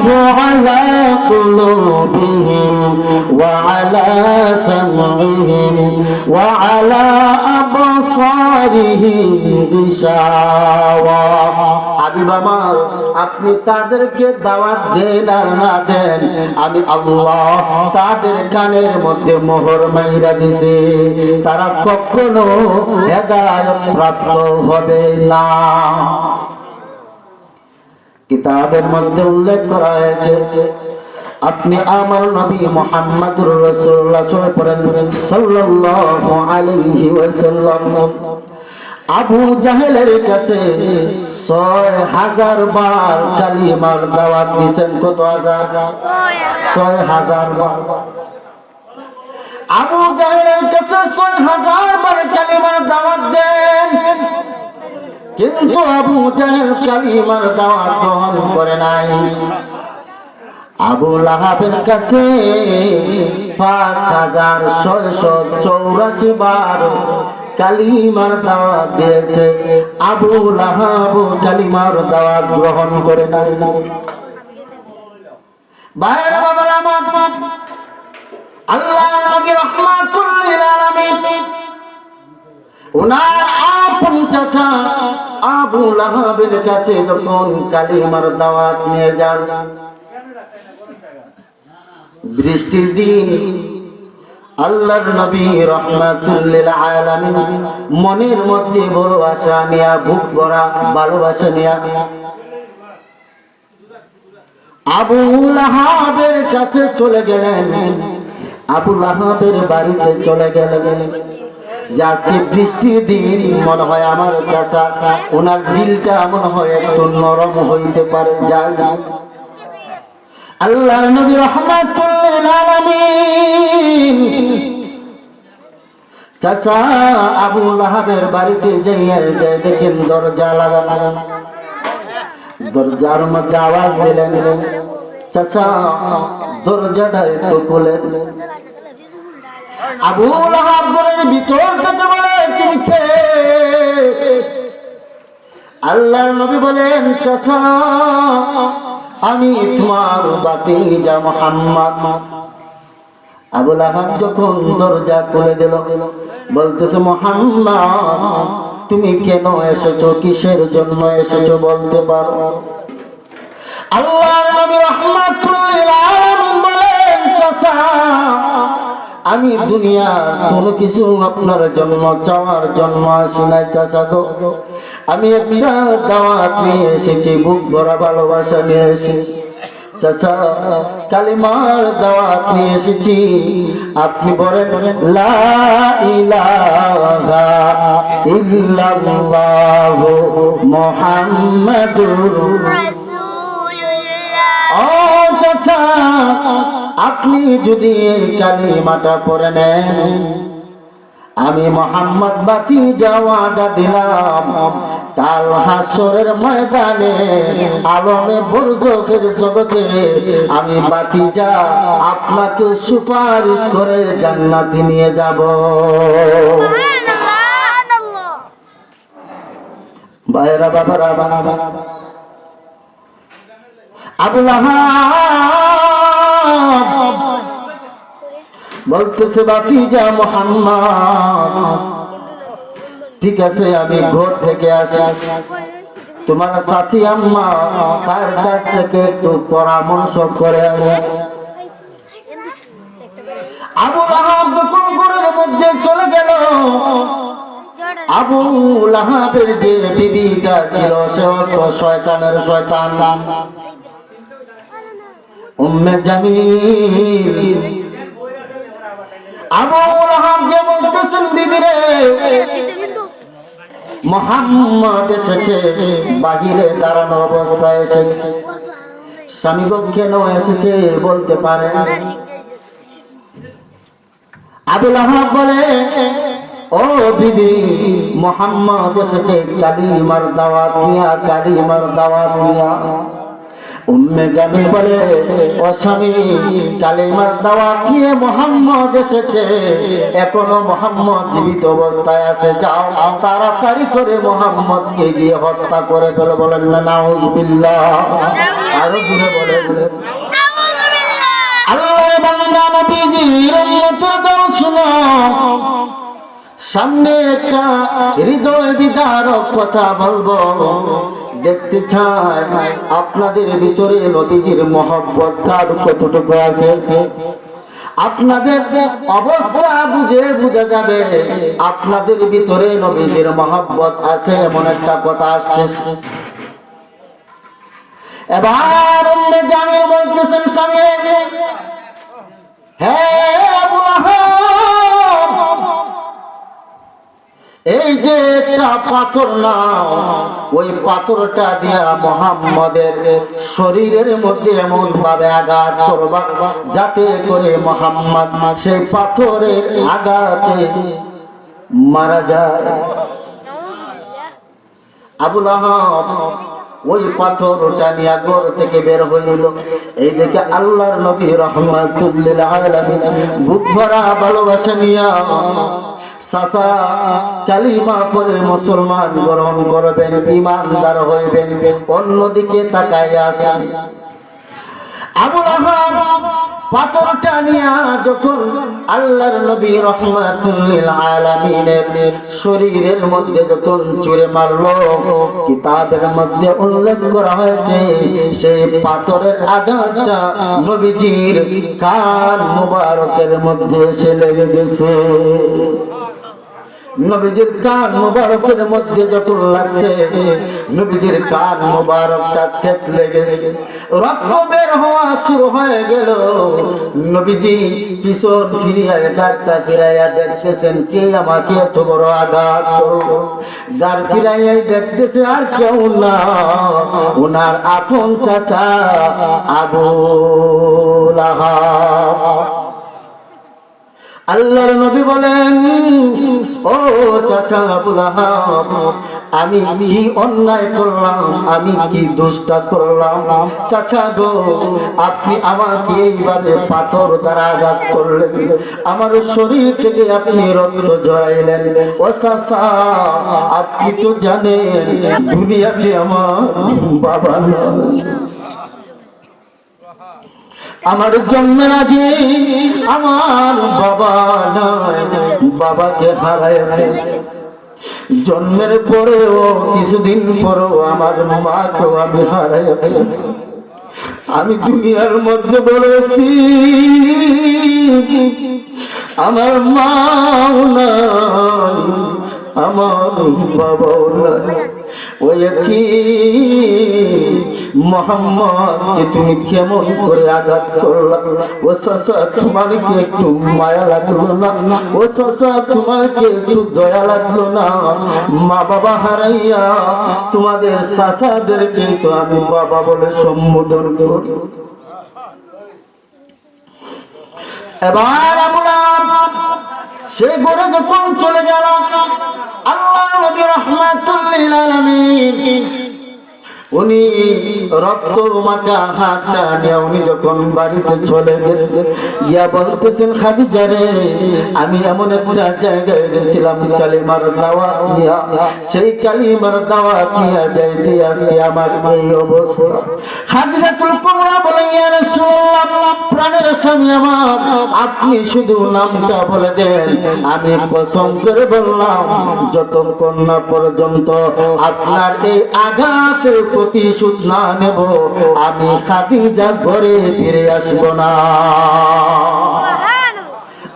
الله على قلوبهم وعلى سمعهم وعلى أبصارهم غشاوة হাবিব আমার আপনি তাদেরকে দাওয়াত দেন আর না দেন আমি আল্লাহ তাদের কানের মধ্যে মোহর মাইরা দিছে তারা কখনো হেদায়ত প্রাপ্ত হবে না কিতাবের মধ্যে উল্লেখ করা হয়েছে আপনি আমার নবী মোহাম্মদুর রাসূলুল্লাহ সাল্লাল্লাহু আলাইহি ওয়াসাল্লাম। আবু জাহেলের কাছে ছয় হাজার বার কালিমার দাওয়াত দিয়েছেন কত হাজার। ছয় হাজার বার। আবু জাহেলের কাছে ছয় হাজার বার কালিমার দাওয়াত দেন। কিন্তু আবু জাহেল কালিমার দাওয়াত গ্রহণ করে নাই। আবু লাহাবের কাছে পাঁচ হাজার ছয়শো চৌরাশি বার কালিমার দাওয়াত দিয়েছে। আবু লাহাব কালিমার দাওয়াত গ্রহণ করে নাই। আল্লাহ নবী রহমাতুল লিল আলামিন ওনার আপন চাচা আবু লাহাবের কাছে যখন কালিমার দাওয়াত নিয়ে যান, বৃষ্টির দিন আল্লাহর নবী রহমাতুল্লিল আলামিন মনের মধ্যে আশা নিয়া, বুক ভরা ভালোবাসা নিয়া আবু লাহাবের কাছে চলে গেলেন। আবু লাহাবের বাড়িতে চলে গেলেন। যে আজকে বৃষ্টির দিন মনে হয় আমার চাষা, ওনার দিলটা মনে হয় একটু নরম হইতে পারে যা যা আল্লাহ নবী রহমাতুল্লিল চাচা আবু লাহাবের বাড়িতে যাইয়া যায় দেখেন দরজা লাগা লাগা দরজার মধ্যে আওয়াজ দিলেন। চাচা দরজাটা একটু খুলেন আবু লাহাব ঘরের ভিতর থেকে বলে, তুমি কে? আল্লাহর নবী বলেন, চাচা, আমি তোমার বাতি যা মোহাম্মদ। আবুল আহাব যখন দরজা খুলে দিল, বলতেছে, মোহাম্মদ, তুমি কেন এসেছ? কিসের জন্য এসেছ বলতে পারো? আল্লাহ নবী রহমাতুল্লিল আলামিন বলেন, চাচা আমি দুনিয়ার কোনো কিছু আপনার জন্য, চাওয়ার জন্য আসি নাই গো। আমি একটা এসেছি, বুক ভরা ভালোবাসা নিয়ে এসেছি। চাচা, কালিমার দাওয়াত নিয়ে এসেছি। আপনি বলেন, লা ইলাহা ইল্লাল্লাহু চাচা আপনি যদি কালিমাটা পড়ে নেন আমি মোহাম্মদ বাতি যাওয়াটা দিলাম। কাল হাসরের ময়দানে আলমে বরজকের জগতে আমি বাতি যা আপনাকে সুপারিশ করে জান্নাতে নিয়ে যাব। বাইরা বাবারা বাবা আবুল আহাব। বলতেছে বাতিজা মোহাম্মদ। ঠিক আছে, আমি ঘর থেকে আসি। তোমার শাশি আম্মা তার কাছ থেকে একটু পরামর্শ করে আবু লাহাব যখন মধ্যে চলে গেল আবু লাহাবের যে বিবিটা ছিল, সে শয়তানের শয়তান। উম্মে জামিল। আবু লাহাবকে বলতেছেন, বিবিরে। মোহাম্মদ এসেছে, বাহিরে দাঁড়ানো অবস্থায় এসেছে। স্বামী কেন এসেছে বলতে পারে না। আবুল আহাব বলে, ও বিবি, মোহাম্মদ এসেছে, কালিমার দাওয়াত নিয়া, কালিমার দাওয়াত নিয়া। উম্মে জামিল বলে ও স্বামী কালিমার দাওয়া দিয়ে মোহাম্মদ এসেছে। এখনও মোহাম্মদ জীবিত অবস্থায় আছে। যাও তাড়াতাড়ি করে মোহাম্মদকে গিয়ে হত্যা করে ফেলো। বলেন না নাউজুবিল্লাহ। আরও জুড়ে বলে আল্লাহর বান্দা নবীজির উম্মতের শুনো। সামনে একটা হৃদয় বিদারক কথা বলব। দেখতে চাই আপনাদের ভিতরে নবীজির মহব্বত কার কতটুকু আছে? আপনাদের অবস্থা বুঝে বোঝা যাবে। আপনাদের ভিতরে নবীজির মহব্বত আছে এমন একটা কথা আসতেছে এবার জামিল বলতেছেন সঙ্গে হ্যাঁ এই যে একটা পাথর না, ওই পাথরটা দিয়া মোহাম্মদের শরীরের মধ্যে এমন ভাবে আঘাত করবা, যাতে করে মোহাম্মদ সেই পাথরের আঘাতে মারা যায়। আবুল আহাব, ওই পাথরটা নিয়ে ঘর থেকে বের হইল। এই দেখে আল্লাহর নবী রহমাতুল্লিল আলামিন বুক ভরা ভালোবাসা নিয়া সাসা কালিমা পরে মুসলমান গ্রহণ করবেন ইমানদার হইবেন অন্যদিকে তাকাইয়া আবুল আহাব পাথরটা নিয়া যখন আল্লাহর নবী রহমাতুল আলামিনের শরীরের মধ্যে যখন চুরে মারলো, কিতাবের মধ্যে উল্লেখ করা হয়েছে, সেই পাথরের আঘাতটা নবীজির কান মুবারকের মধ্যে এসে লেগে গেছে। নবীজির কান মুবারকের মধ্যে যখন লাগছে, নবীজির কান মুবারকটা থেতলে গেছে রক্ত বের হওয়া শুরু হয়ে গেল। নবীজি পিছন ফিরিয়া ডাক্তার ফিরাইয়া দেখতেছেন, কে আমাকে এত বড় আঘাত করল? গার ফিরাইয়াই দেখতেছে আর কেউ না। ওনার আপন চাচা আবু লাহাব আল্লাহর নবী বলেন, ও চাচা আবুল আহাব আমি কি অন্যায় করলাম? আমি কি দুষ্টা করলাম? চাচা গো, আপনি আমাকে এইভাবে পাথর দ্বারা আঘাত করলেন। আমার শরীর থেকে আপনি রক্ত জড়াইলেন ও চাচা, আপনি তো জানেন, দুনিয়াতে আমার বাবা আমার জন্মের আগে আমার বাবা বাবাকে হারায় জন্মের পরেও, কিছুদিন পরেও আমার মাকেও আমি ফেলেছি। আমি দুনিয়ার মধ্যে বলেছি আমার মাও আমার বাবাও নাই। ওই মোহাম্মদকে তুমি কেমন করে আঘাত করলা? ও সসা তোমার কি একটু মায়া লাগল না? ও সসা তোমার কি একটু দয়া লাগল না? মা বাবা হারাইয়া তোমাদের সাসাদেরকে কিন্তু আমি বাবা বলে সম্বোধন করি। এবার আমরা সে ঘরে যখন চলে গেল আল্লাহ নবী রহমাতুল্লিল আলামিন উনি রক্ত মাখা হাতটা নিয়ে উনি যখন বাড়িতে চলে গেলেন, গিয়া বলতেছেন, খাদিজা রে, আমি এমন একটা জায়গায় গেছিলাম, কালিমার দাওয়াত নিয়া। সেই কালিমার দাওয়াত নিয়া যাইতে আজকে আমার এই অবস্থা। খাদিজাতুল কুবরা বলে, ইয়া রাসূলুল্লাহ, প্রাণের স্বামী আমার, আপনি শুধু নামটা বলে দেন। আমি কসম করে বললাম, যতক্ষণ না পর্যন্ত আপনার এই আঘাতের প্রতিশোধ না নেব। আমি খাদিজা ঘরে ফিরে আসব না।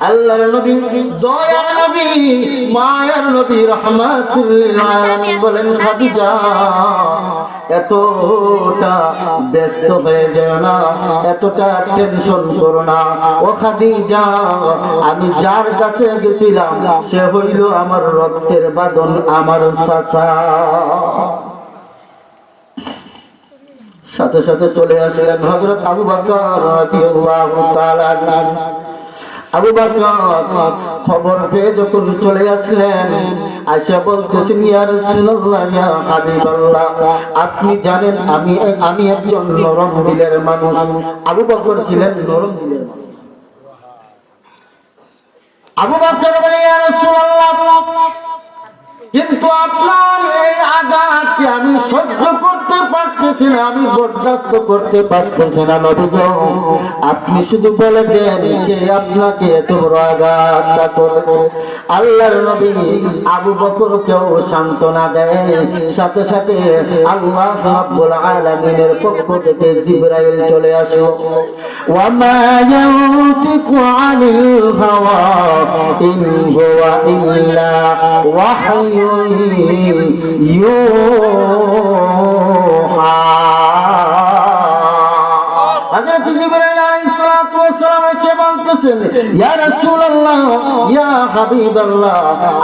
আল্লাহর নবী দয়ার নবী মায়ার নবী রহমাতুল্লিল আলামিন বলেন খাদিজা এতটা ব্যস্ত হয়ে যায় না এতটা টেনশন করো না। ও খাদিজা আমি যার কাছে গেছিলাম সে হইল আমার রক্তের বাদন আমার চাচা। সাথে সাথে চলে আসলেন হযরত আবু বকর। আবু বকর খবর পেয়ে যখন চলে আসলেন আশা বলতেছেন আপনি জানেন আমি আমি একজন নরম দিলের মানুষ আবু বকর ছিলেন নরম দিলের আবু বকর বলে কিন্তু আপনার এই আঘাতকে আমি সহ্য না আমি বরদাস্ত করতে পারতেছি না নবী আপনি শুধু বলে দেন যে আপনাকে এত করেছে। আল্লাহর নবী আবু বকর কেউ সান্ত্বনা দেয়। সাথে সাথে আল্লাহ রাব্বুল আলামিনের পক্ষ থেকে জিবরাইল চলে আসলো ওয়ামা ইয়ানতিকু আনিল হাওয়া ইন হুয়া ইল্লা হযরত জিবরাইল আলাইহিস সালাতু ওয়াস সালাম এসে ইয়া রাসূলুল্লাহ, ইয়া হাবিবাল্লাহ,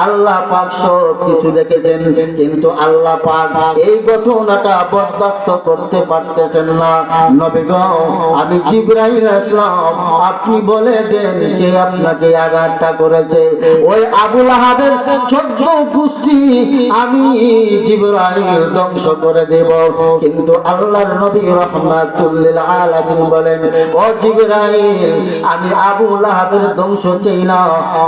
আল্লাহ পাক সব কিছু দেখেছেন, কিন্তু আল্লাহ পাক এই ঘটনাটা বরদাস্ত করতে পারতেছেন না। আমি জিবরাইল আসলাম, আপনি বলে দেন কে আপনাকে আঘাতটা করেছে? ওই আবুল আহাবের চোদ্দ গোষ্ঠী আমি জিবরাইল ধ্বংস করে দেব। কিন্তু আল্লাহর নবী রহমাতুল্লিল আলামিন বলেন, ও জিবরাইল, আমি আবু লাহাবের ধ্বংস চাই না।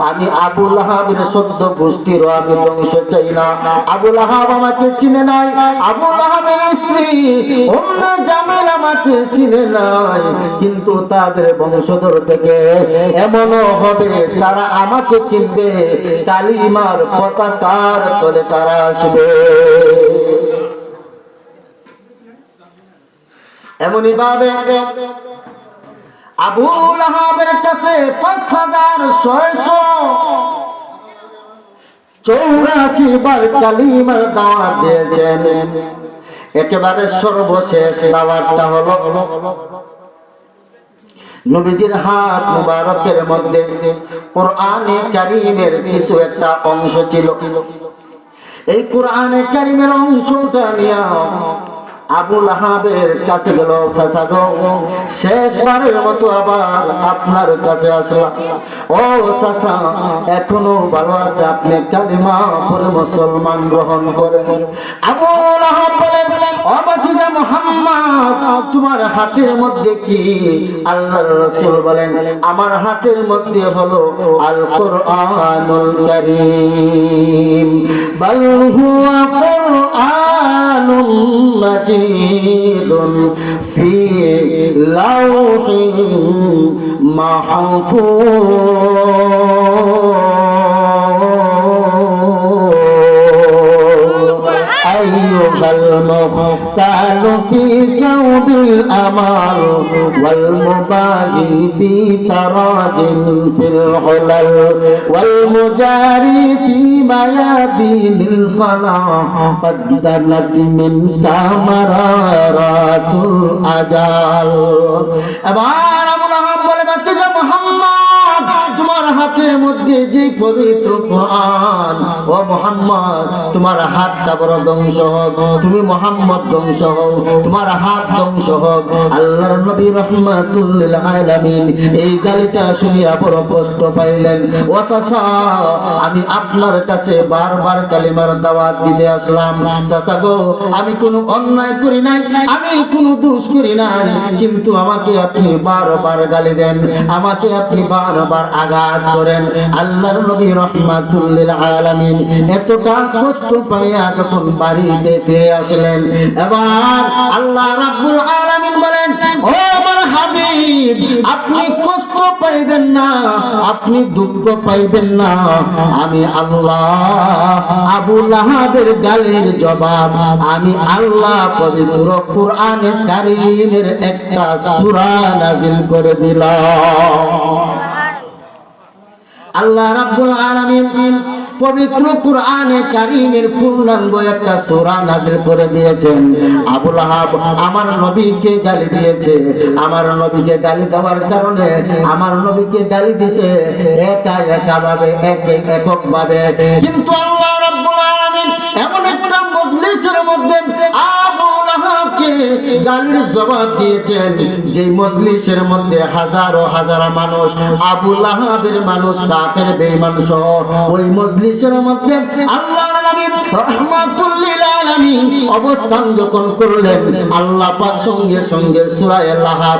আমি আবু লাহাবের সদ্য গোষ্ঠীরও আমি ধ্বংস চাই না। আবু লাহাব আমাকে চিনে নাই। আবু লাহাবের স্ত্রী অন্য জামিল আমাকে চিনে নাই। কিন্তু তাদের বংশধর থেকে এমনও হবে, তারা আমাকে চিনবে। কালিমার পতাকার তলে তারা আসবে? এমনই ভাবে আবু লাহাবের কাছে পাঁচ হাজার ছয়শো। চৌরাশি বার কালিমার দাওয়াত দিয়েছেন। একেবারে সর্বশেষ দাওয়াতটা হলো নবীজির হাত মুবারকের মধ্যে কোরআনে কারিমের কিছু একটা অংশ ছিল। এই কোরআনে কারিমের অংশটা নিয়ে আবুল আহাবের কাছে গেল। চাচা গো, শেষবারের মতো আবার আপনার কাছে আসলাম। ও চাচা, এখনও ভালো আছে আপনি কালিমা পরে মুসলমান গ্রহণ করেন। আবুল আহাব বাতিজা তোমার হাতের মধ্যে কি? আল্লাহর রাসূল বলেন, আমার হাতের মধ্যে হলো আল কোরআনুল কারীম। বাল মাহফুজ أيها المختال في ثوب الأمال والمباغي في تراج في الحلل والمجاري في ميادين الفلاح قد دنت منك مرارات الأجال হাতের মধ্যে যে পবিত্র কোরআন, ও মোহাম্মদ, তোমার হাতটা বড় ধ্বংস হোক, তুমি মোহাম্মদ ধ্বংস হোক, তোমার হাত ধ্বংস হোক, আল্লাহর নবী রহমাতুল্লিল এই গালিটা শুনিয়া বড় কষ্ট পাইলেন। ও চাচা আমি আপনার কাছে বারবার কালিমার দাওয়াত দিতে আসলাম। চাচা গো, আমি কোনো অন্যায় করি নাই, আমি কোনো দোষ করি নাই, কিন্তু আমাকে আপনি বারবার গালি দেন, আমাকে আপনি বারবার আঘাত করেন, আল্লাহর নবী রহমাতুল্লিল আলামিন এতটা কষ্ট পাইয়া যখন বাড়িতে ফিরে আসলেন, এবার আল্লাহ রাব্বুল আলামিন বলেন, ও আমার হাবিব, আপনি কষ্ট পাইবেন না, আপনি দুঃখ পাইবেন না। আমি আল্লাহ আবু লাহাবের গালের জবাব, আমি আল্লাহ পবিত্র কোরআনে কারীমের একটা সূরা নাজিল করে দিলাম। আল্লাহ রাব্বুল আলামিন পবিত্র কোরআনে কারীমের পূর্ণাঙ্গ একটা সূরা নাযিল করে দিয়েছেন। আবুল আহাব আমার নবীকে গালি দিয়েছে। আমার নবীকে গালি দেওয়ার কারণে আমার নবীকে গালি দিয়েছে একা একা ভাবে এক একক ভাবে কিন্তু আল্লাহ রাব্বুল আলামিন এমন একটা মজলিসের মধ্যে আবুল লাহাবকে গালির জবাব দিয়েছেন মজলিসের মধ্যে হাজারো হাজার মানুষ মানুষ, কাফের বেঈমান সহ ওই মজলিসের মধ্যে অবস্থান যখন করলেন, আল্লাহ সঙ্গে সঙ্গে সূরা লাহাব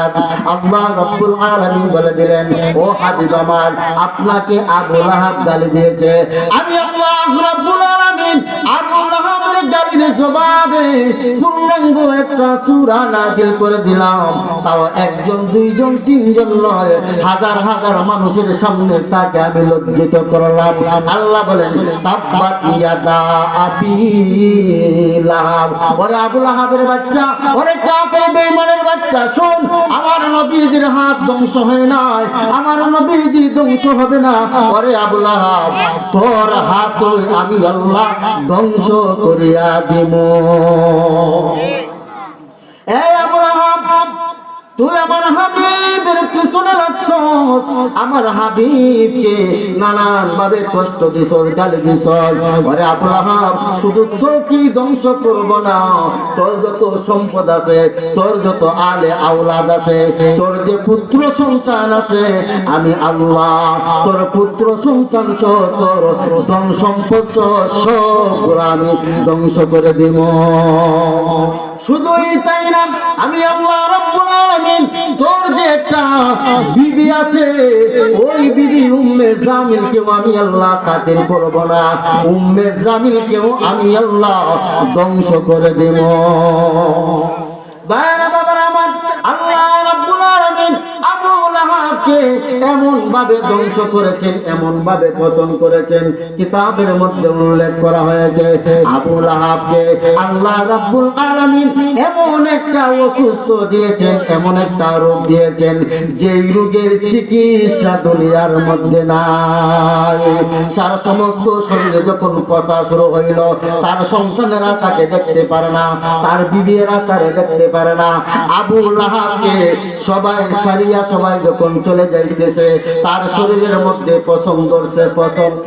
আপনাকে আবু লাহাব গালি দিয়েছে। আমি আল্লাহ রাব্বুল আবু জবাবে পূর্ণাঙ্গ একটা সূরা নাযিল করে দিলাম। তাও একজন, দুইজন, তিনজন নয়, হাজার হাজার মানুষের সামনে তাকে আমি লজ্জিত করলাম। আল্লাহ বলেন বাচ্চা আমার হাত ধ্বংস হয় আমার হবে না। আমি ধ্বংস করিয়া দিব লাহাব তুই আমার হাবিবের আমার হাবিবকে নানান ভাবে কষ্ট দিছস গালি দিছস ঘরে আব্রাহাম, শুধু তো কি ধ্বংস করব না? তোর যত সম্পদ আছে, তোর যত আলে আওলাদ আছে, তোর যে পুত্র সন্তান আছে, আমি আল্লাহ, তোর পুত্র সন্তান সহ তোর ধন সম্পদ সহ আমি ধ্বংস করে দিব। শুধুই তাই না, আমি আল্লাহ রব্বুল আলামিন, তোর যে একটা বিবি আছে, ওই বিবি উম্মে জামিল কেও আমি আল্লাহ কাতিল করব না, উম্মে জামিল কেও আমি আল্লাহ ধ্বংস করে দেব। বাইরা লাহাবকে এমন ভাবে ধ্বংস করেছেন এমন ভাবে পতন করেছেন। কিতাবের মধ্যে উল্লেখ করা হয়েছে, আবু লাহাবকে আল্লাহ রাব্বুল আলামিন এমন একটা অসুস্থ দিয়েছেন, এমন একটা রোগ দিয়েছেন, যেই রোগের চিকিৎসা দুনিয়ার মধ্যে নাই। সারা সমস্ত শরীরে যখন পচা শুরু হইল, তার সংসারেরা তাকে দেখতে পারে না, তার বিবিয়েরা তারে দেখতে পারে না। আবু লাহাবকে সবাই, সারিয়া সবাই যখন চলে যাইতেছে, তার শরীরের মধ্যে পছন্দ করছে পছন্দ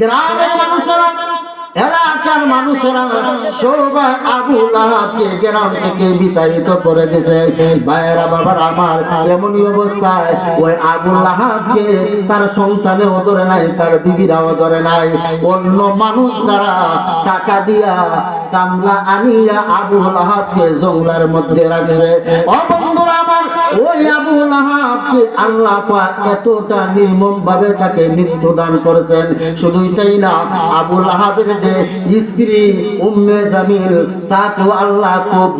গ্রামের মানুষেরা, এলাকার মানুষেরা সবাই আবু লাহাবকে গ্রাম থেকে বিতাড়িত করে দিছে। ভাইয়েরা, বাবার, আমার এমনই অবস্থায় ওই আবু লাহাবকে তার সংসারেও ধরে নাই, তার বিবিরাও ধরে নাই। অন্য মানুষ তারা টাকা দিয়া কামলা আনিয়া আবু লাহাবকে জঙ্গলার মধ্যে রাখছে। ও বন্ধুরা আমার ওই আবু লাহাবকে আল্লাহ এতটা নির্মম ভাবে তাকে মৃত্যু করেছেন, শুধুই তাই না, আবু লাহাবের যে স্ত্রী উম্মে জামিল, তাকেও আল্লাহ খুব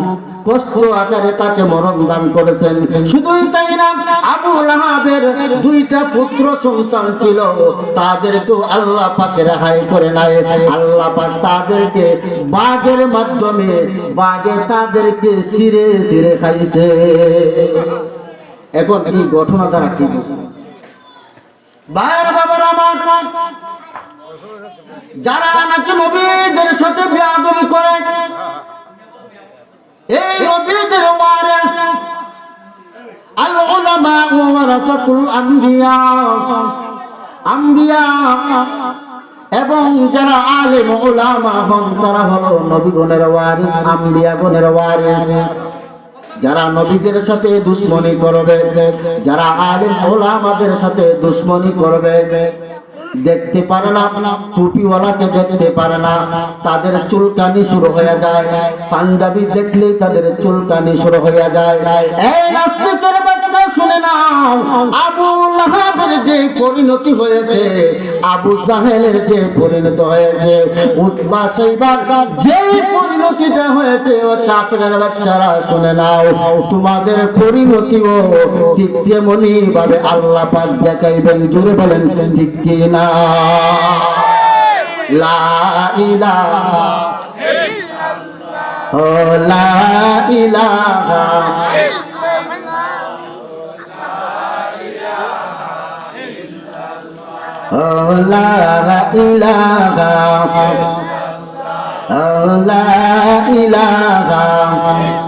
কষ্ট আকারে তাকে মরণ দান করেছেন। শুধুই তাই না, আবু লাহাবের দুইটা পুত্র সন্তান ছিল। তাদেরকেও আল্লাহ পাকে রেহাই করে নাই। আল্লাহ পাক তাদেরকে বাঘের মাধ্যমে, বাঘে তাদেরকে সিরে সিরে খাইছে। এখন এই ঘটনা দ্বারা কি? ভাইয়ের বাবার আমার যারা নাকি নবীদের সাথে বেয়াদবি করে এই আম্বিয়া আম্বিয়া এবং যারা আলেম উলামা হন, তারা হলো ওয়ারিস আম্বিয়া গণের ওয়ারিস। যারা নবীদের সাথে দুশ্মনী করবে, যারা আলেম ওলামাদের সাথে দুশ্মনী করবে দেখতে পারে না, টুপিওয়ালাকে দেখতে পারে না, তাদের চুলকানি শুরু হয়ে যায়। পাঞ্জাবি দেখলেই তাদের চুলকানি শুরু হয়ে যায়। এই নাস্তিকের বাচ্চা শুনে নাও। আবু লাহাবের যে পরিণতি হয়েছে, আবু জাহেলের যে পরিণত হয়েছে, উৎমা সেইবার যে পরিণতিটা হয়েছে, ও কাপড়ের বাচ্চারা শুনে নাও। তোমাদের পরিণতিও ঠিক তেমনি ভাবে আল্লাহ পাক দেখাইবেন জুড়ে বলেন ঠিক কি না লা ইলাহা ও লা ইলাহা ইলাহা ও লা ইলাহা